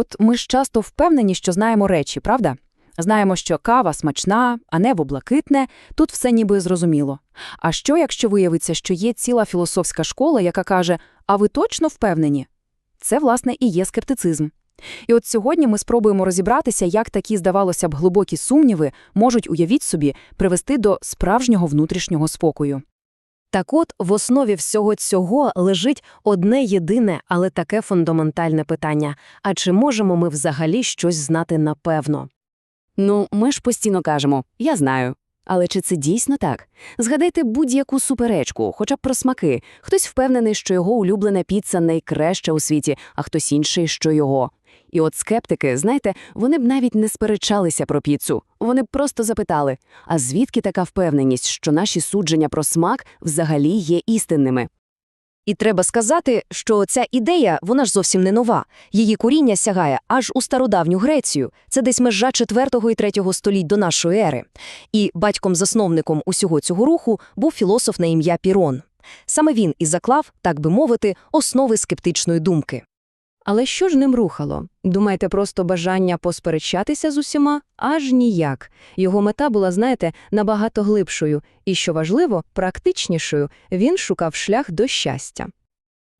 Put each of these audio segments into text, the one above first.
От ми ж часто впевнені, що знаємо речі, правда? Знаємо, що кава смачна, а небо блакитне, тут все ніби зрозуміло. А що, якщо виявиться, що є ціла філософська школа, яка каже, а ви точно впевнені? Це, власне, і є скептицизм. І от сьогодні ми спробуємо розібратися, як такі, здавалося б, глибокі сумніви можуть, уявіть собі, привести до справжнього внутрішнього спокою. Так от, в основі всього цього лежить одне єдине, але таке фундаментальне питання – а чи можемо ми взагалі щось знати напевно? Ну, ми ж постійно кажемо «я знаю». Але чи це дійсно так? Згадайте будь-яку суперечку, хоча б про смаки. Хтось впевнений, що його улюблена піца найкраща у світі, а хтось інший, що його. І от скептики, знаєте, вони б навіть не сперечалися про піцу. Вони б просто запитали, а звідки така впевненість, що наші судження про смак взагалі є істинними? І треба сказати, що ця ідея, вона ж зовсім не нова. Її коріння сягає аж у стародавню Грецію. Це десь межа 4 і 3 століть до нашої ери. І батьком-засновником усього цього руху був філософ на ім'я Пірон. Саме він і заклав, так би мовити, основи скептичної думки. Але що ж ним рухало? Думаєте, просто бажання посперечатися з усіма? Аж ніяк. Його мета була, знаєте, набагато глибшою і, що важливо, практичнішою. Він шукав шлях до щастя.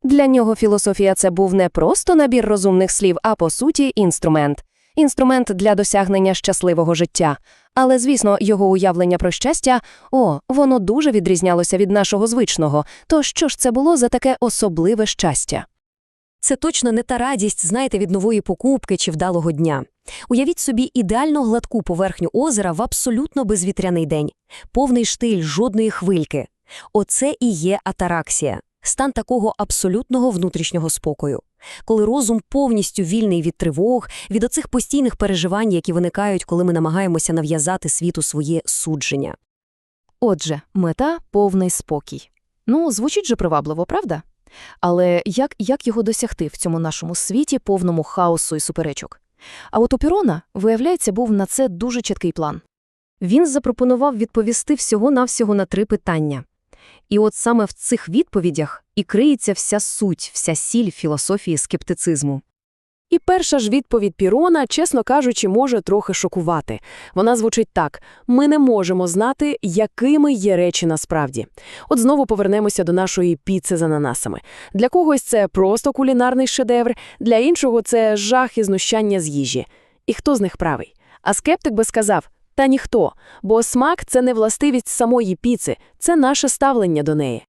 Для нього філософія це був не просто набір розумних слів, а по суті інструмент. Інструмент для досягнення щасливого життя. Але, звісно, його уявлення про щастя, о, воно дуже відрізнялося від нашого звичного. То що ж це було за таке особливе щастя? Це точно не та радість, знаєте, від нової покупки чи вдалого дня. Уявіть собі ідеально гладку поверхню озера в абсолютно безвітряний день. Повний штиль, жодної хвильки. Оце і є атараксія. Стан такого абсолютного внутрішнього спокою. Коли розум повністю вільний від тривог, від оцих постійних переживань, які виникають, коли ми намагаємося нав'язати світу своє судження. Отже, мета – повний спокій. Ну, звучить же привабливо, правда? Але як, як його досягти в цьому нашому світі, повному хаосу і суперечок? А от у Пірона, виявляється, був на це дуже чіткий план. Він запропонував відповісти всього-навсього на три питання. І от саме в цих відповідях і криється вся суть, вся сіль філософії скептицизму. І перша ж відповідь Пірона, чесно кажучи, може трохи шокувати. Вона звучить так: ми не можемо знати, якими є речі насправді. От знову повернемося до нашої піци з ананасами. Для когось це просто кулінарний шедевр, для іншого це жах і знущання з їжі. І хто з них правий? А скептик би сказав: та ніхто, бо смак це не властивість самої піци, це наше ставлення до неї.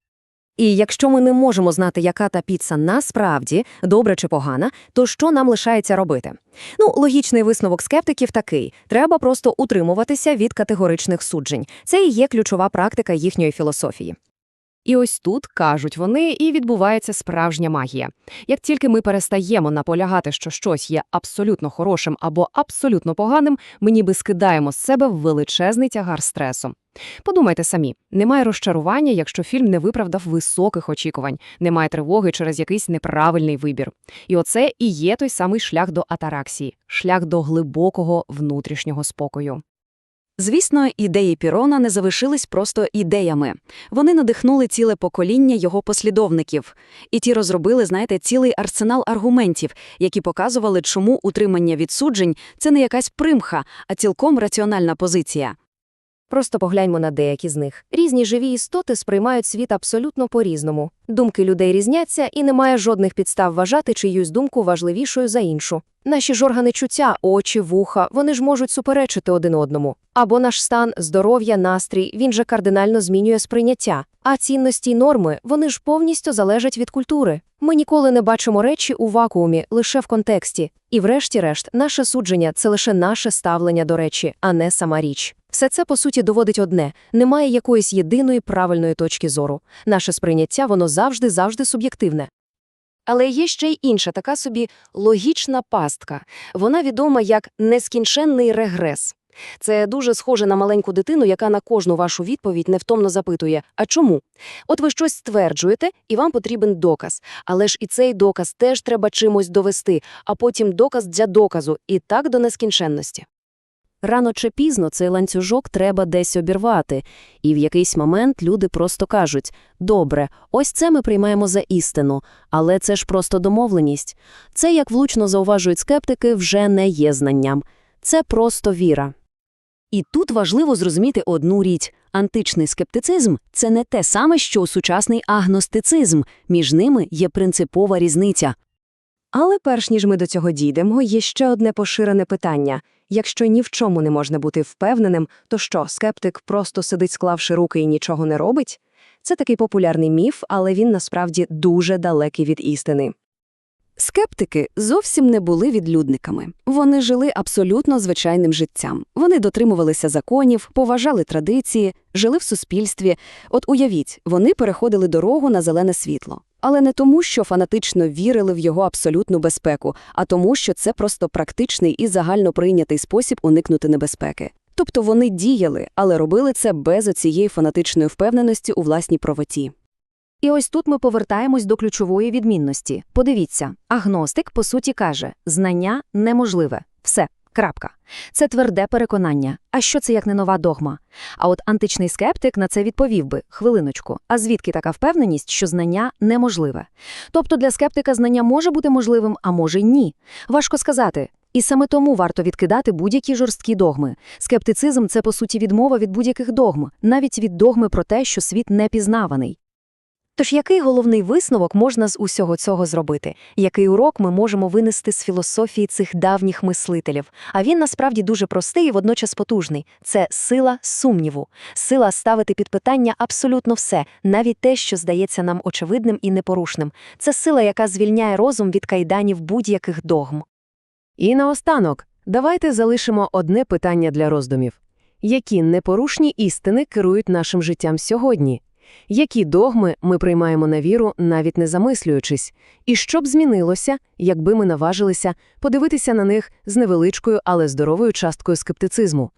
І якщо ми не можемо знати, яка та піца насправді, добра чи погана, то що нам лишається робити? Ну, логічний висновок скептиків такий: треба просто утримуватися від категоричних суджень. Це і є ключова практика їхньої філософії. І ось тут, кажуть вони, і відбувається справжня магія. Як тільки ми перестаємо наполягати, що щось є абсолютно хорошим або абсолютно поганим, ми ніби скидаємо з себе величезний тягар стресу. Подумайте самі, немає розчарування, якщо фільм не виправдав високих очікувань, немає тривоги через якийсь неправильний вибір. І оце і є той самий шлях до атараксії, шлях до глибокого внутрішнього спокою. Звісно, ідеї Пірона не залишились просто ідеями. Вони надихнули ціле покоління його послідовників. І ті розробили, знаєте, цілий арсенал аргументів, які показували, чому утримання відсуджень – це не якась примха, а цілком раціональна позиція. Просто погляньмо на деякі з них. Різні живі істоти сприймають світ абсолютно по-різному. Думки людей різняться, і немає жодних підстав вважати чиюсь думку важливішою за іншу. Наші ж органи чуття, очі, вуха, вони ж можуть суперечити один одному. Або наш стан, здоров'я, настрій, він же кардинально змінює сприйняття. А цінності й норми, вони ж повністю залежать від культури. Ми ніколи не бачимо речі у вакуумі, лише в контексті. І врешті-решт, наше судження це лише наше ставлення до речі, а не сама річ. Все це, по суті, доводить одне – немає якоїсь єдиної правильної точки зору. Наше сприйняття, воно завжди-завжди суб'єктивне. Але є ще й інша така собі логічна пастка. Вона відома як нескінченний регрес. Це дуже схоже на маленьку дитину, яка на кожну вашу відповідь невтомно запитує «А чому?». От ви щось стверджуєте, і вам потрібен доказ. Але ж і цей доказ теж треба чимось довести, а потім доказ для доказу, і так до нескінченності. Рано чи пізно цей ланцюжок треба десь обірвати, і в якийсь момент люди просто кажуть «Добре, ось це ми приймаємо за істину, але це ж просто домовленість». Це, як влучно зауважують скептики, вже не є знанням. Це просто віра. І тут важливо зрозуміти одну річ. Античний скептицизм – це не те саме, що сучасний агностицизм. Між ними є принципова різниця. Але перш ніж ми до цього дійдемо, є ще одне поширене питання. Якщо ні в чому не можна бути впевненим, то що, скептик просто сидить, склавши руки і нічого не робить? Це такий популярний міф, але він насправді дуже далекий від істини. Скептики зовсім не були відлюдниками. Вони жили абсолютно звичайним життям. Вони дотримувалися законів, поважали традиції, жили в суспільстві. От уявіть, вони переходили дорогу на зелене світло. Але не тому, що фанатично вірили в його абсолютну безпеку, а тому, що це просто практичний і загально прийнятий спосіб уникнути небезпеки. Тобто вони діяли, але робили це без оцієї фанатичної впевненості у власній правоті. І ось тут ми повертаємось до ключової відмінності. Подивіться, агностик, по суті, каже, знання неможливе. Все, крапка. Це тверде переконання. А що це як не нова догма? А от античний скептик на це відповів би, хвилиночку, а звідки така впевненість, що знання неможливе? Тобто для скептика знання може бути можливим, а може ні. Важко сказати. І саме тому варто відкидати будь-які жорсткі догми. Скептицизм – це, по суті, відмова від будь-яких догм, навіть від догми про те, що світ непізнаваний. Тож який головний висновок можна з усього цього зробити? Який урок ми можемо винести з філософії цих давніх мислителів? А він насправді дуже простий і водночас потужний. Це сила сумніву, сила ставити під питання абсолютно все, навіть те, що здається нам очевидним і непорушним. Це сила, яка звільняє розум від кайданів будь-яких догм. І наостанок, давайте залишимо одне питання для роздумів. Які непорушні істини керують нашим життям сьогодні? Які догми ми приймаємо на віру, навіть не замислюючись? І що б змінилося, якби ми наважилися подивитися на них з невеличкою, але здоровою часткою скептицизму?